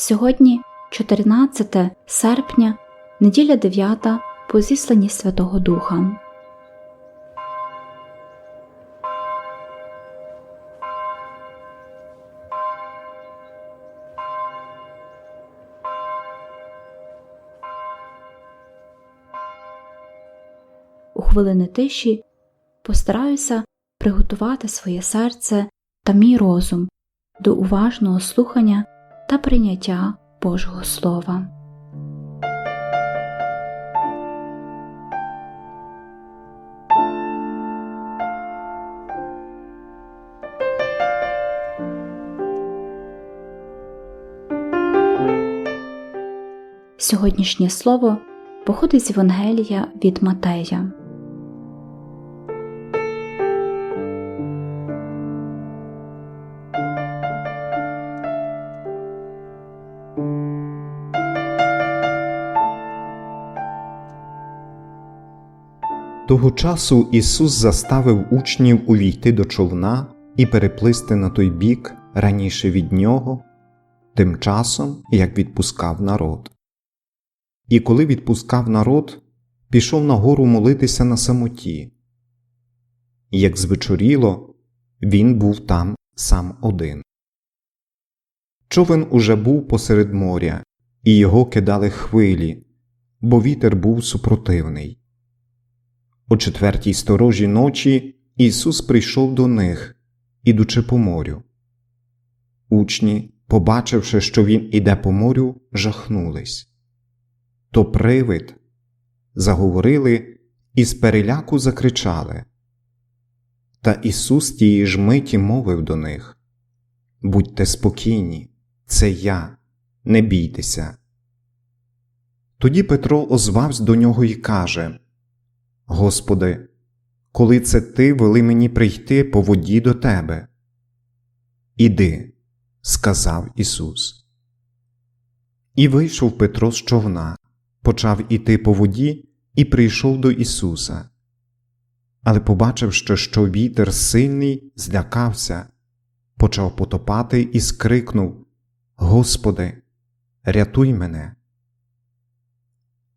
Сьогодні 14 серпня, неділя 9 по зісланні Святого Духа. У хвилини тиші постараюся приготувати своє серце та мій розум до уважного слухання та прийняття Божого Слова. Сьогоднішнє слово походить з Євангелія від Матея. Того часу Ісус заставив учнів увійти до човна і переплисти на той бік раніше від нього, тим часом як відпускав народ. І коли відпускав народ, пішов на гору молитися на самоті. Як звечоріло, він був там сам один. Човен уже був посеред моря, і його кидали хвилі, бо вітер був супротивний. О четвертій сторожі ночі Ісус прийшов до них, ідучи по морю. Учні, побачивши, що Він іде по морю, жахнулись. То привид, заговорили і з переляку закричали. Та Ісус тієї ж миті мовив до них Будьте спокійні, це я, не бійтеся. Тоді Петро озвався до нього і каже Господи, коли це Ти вели мені прийти по воді до Тебе. Іди, сказав Ісус. І вийшов Петро з човна, почав іти по воді і прийшов до Ісуса. Але, побачивши, що вітер сильний, злякався, почав потопати і скрикнув Господи, рятуй мене.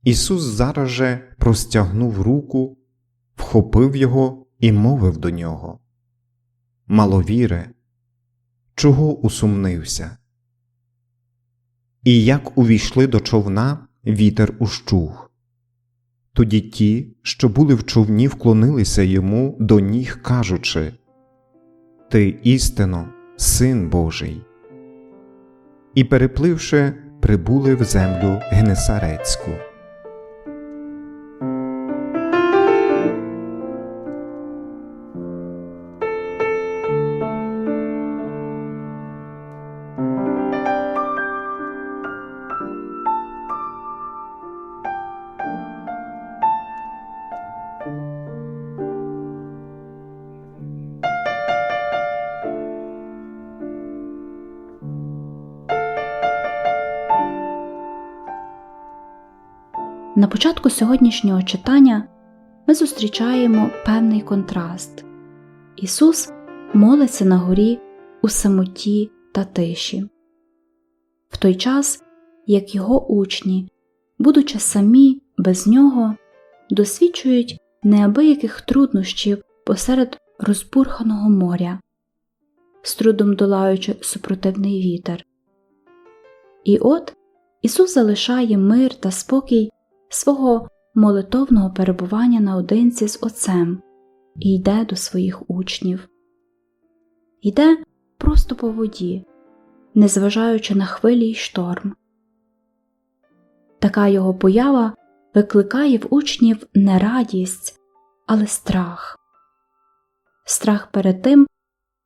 Ісус зараз же простягнув руку, вхопив його і мовив до нього Маловіре, чого усумнився? І як увійшли до човна, вітер ущух. Тоді ті, що були в човні, вклонилися йому до ніг, кажучи Ти істинно, син Божий. І, перепливши, прибули в землю Генесарецьку. На початку сьогоднішнього читання ми зустрічаємо певний контраст. Ісус молиться на горі у самоті та тиші. В той час, як його учні, будучи самі без нього, досвідчують неабияких труднощів посеред розбурханого моря, з трудом долаючи супротивний вітер. І от Ісус залишає мир та спокій свого молитовного перебування наодинці з Отцем і йде до своїх учнів. Йде просто по воді, незважаючи на хвилі й шторм. Така його поява викликає в учнів не радість, але страх страх перед тим,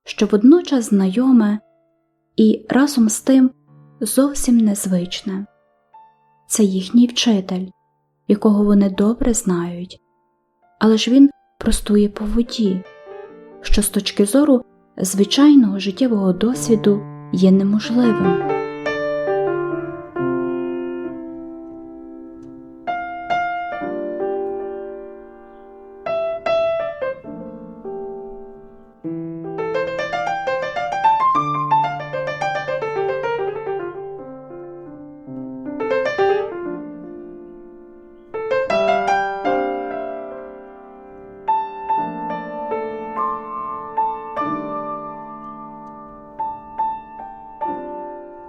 що водночас знайоме і разом з тим зовсім незвичне це їхній вчитель, якого вони добре знають, але ж він простує по воді, що з точки зору звичайного життєвого досвіду є неможливим.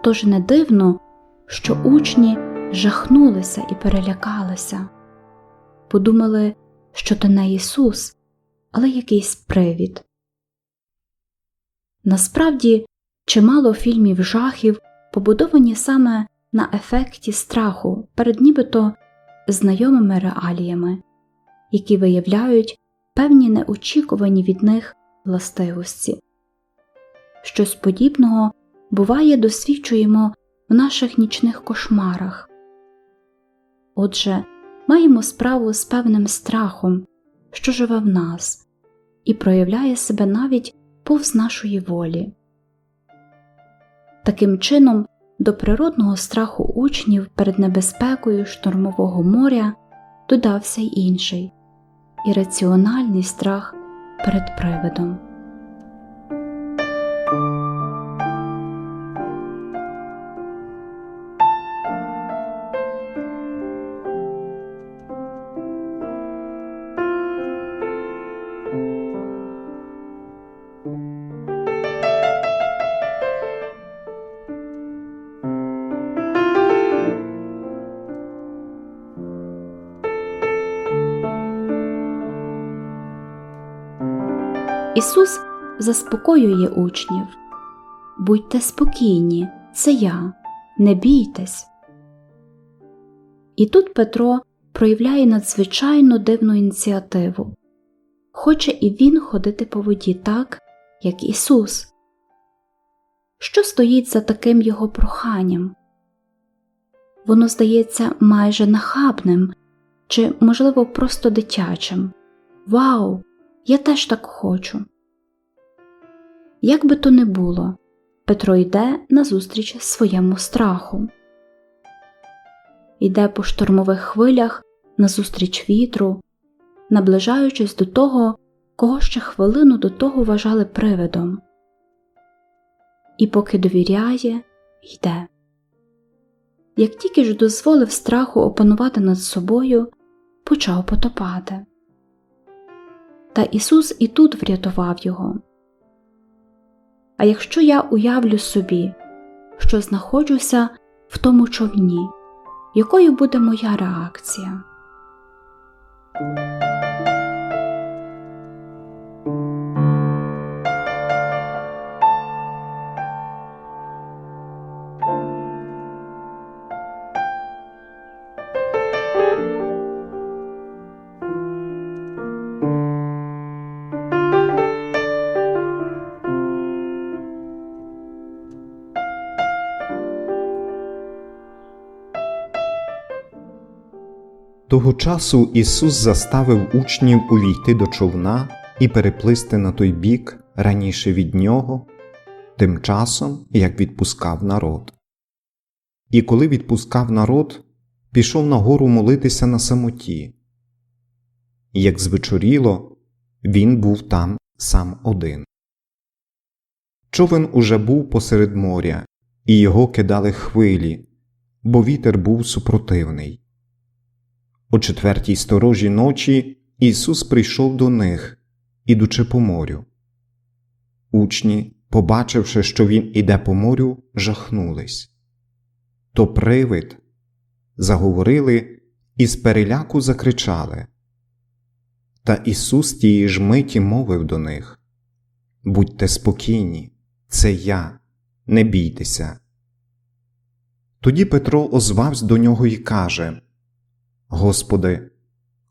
Тож не дивно, що учні жахнулися і перелякалися, подумали, що то не Ісус, але якийсь привід. Насправді, чимало фільмів жахів побудовані саме на ефекті страху перед нібито знайомими реаліями, які виявляють певні неочікувані від них властивості. Щось подібного буває досвідчуємо в наших нічних кошмарах. Отже, маємо справу з певним страхом, що живе в нас, і проявляє себе навіть повз нашої волі. Таким чином, до природного страху учнів перед небезпекою штормового моря додався й інший ірраціональний страх перед привидом. Ісус заспокоює учнів Будьте спокійні, це я, не бійтесь. І тут Петро проявляє надзвичайно дивну ініціативу хоче і він ходити по воді так, як Ісус. Що стоїть за таким його проханням? Воно здається майже нахабним чи, можливо, просто дитячим. Вау! Я теж так хочу. Як би то не було, Петро йде назустріч своєму страху. Йде по штормових хвилях назустріч вітру, наближаючись до того, кого ще хвилину до того вважали привидом. І поки довіряє, йде. Як тільки ж дозволив страху опанувати над собою, почав потопати. Та Ісус і тут врятував його. А якщо я уявлю собі, що знаходжуся в тому човні, якою буде моя реакція? Того часу Ісус заставив учнів увійти до човна і переплисти на той бік раніше від нього, тим часом як відпускав народ. І коли відпускав народ, пішов на гору молитися на самоті. Як звечоріло, він був там сам один. Човен уже був посеред моря, і його кидали хвилі, бо вітер був супротивний. О четвертій сторожі ночі Ісус прийшов до них, ідучи по морю. Учні, побачивши, що Він іде по морю, жахнулись. То привид, заговорили і з переляку закричали. Та Ісус тієї ж миті мовив до них Будьте спокійні, це я, не бійтеся. Тоді Петро озвався до нього і каже Господи,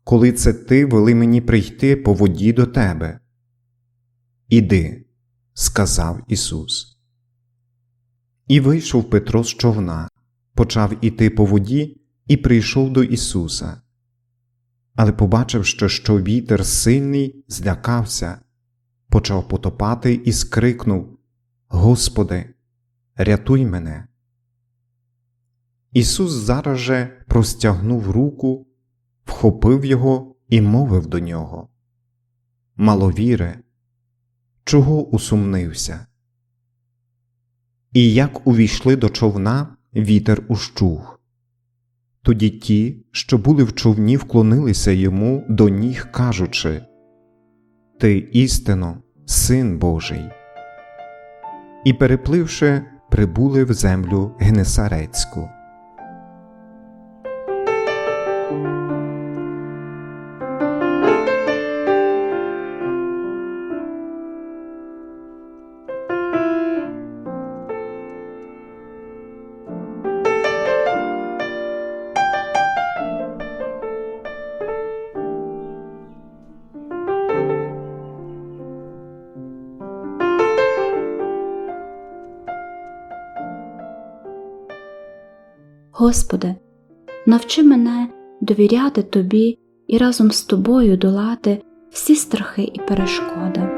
коли це Ти вели мені прийти по воді до Тебе. Іди, сказав Ісус. І вийшов Петро з човна, почав іти по воді і прийшов до Ісуса. Але побачивши, що вітер сильний, злякався, почав потопати і скрикнув Господи, рятуй мене. Ісус зараз же простягнув руку, вхопив його і мовив до нього Маловіре, чого усумнився? І як увійшли до човна, вітер ущух. Тоді ті, що були в човні, вклонилися йому до ніг, кажучи Ти істинно, син Божий. І перепливши, прибули в землю Генесарецьку. Господи, навчи мене довіряти Тобі і разом з тобою долати всі страхи і перешкоди.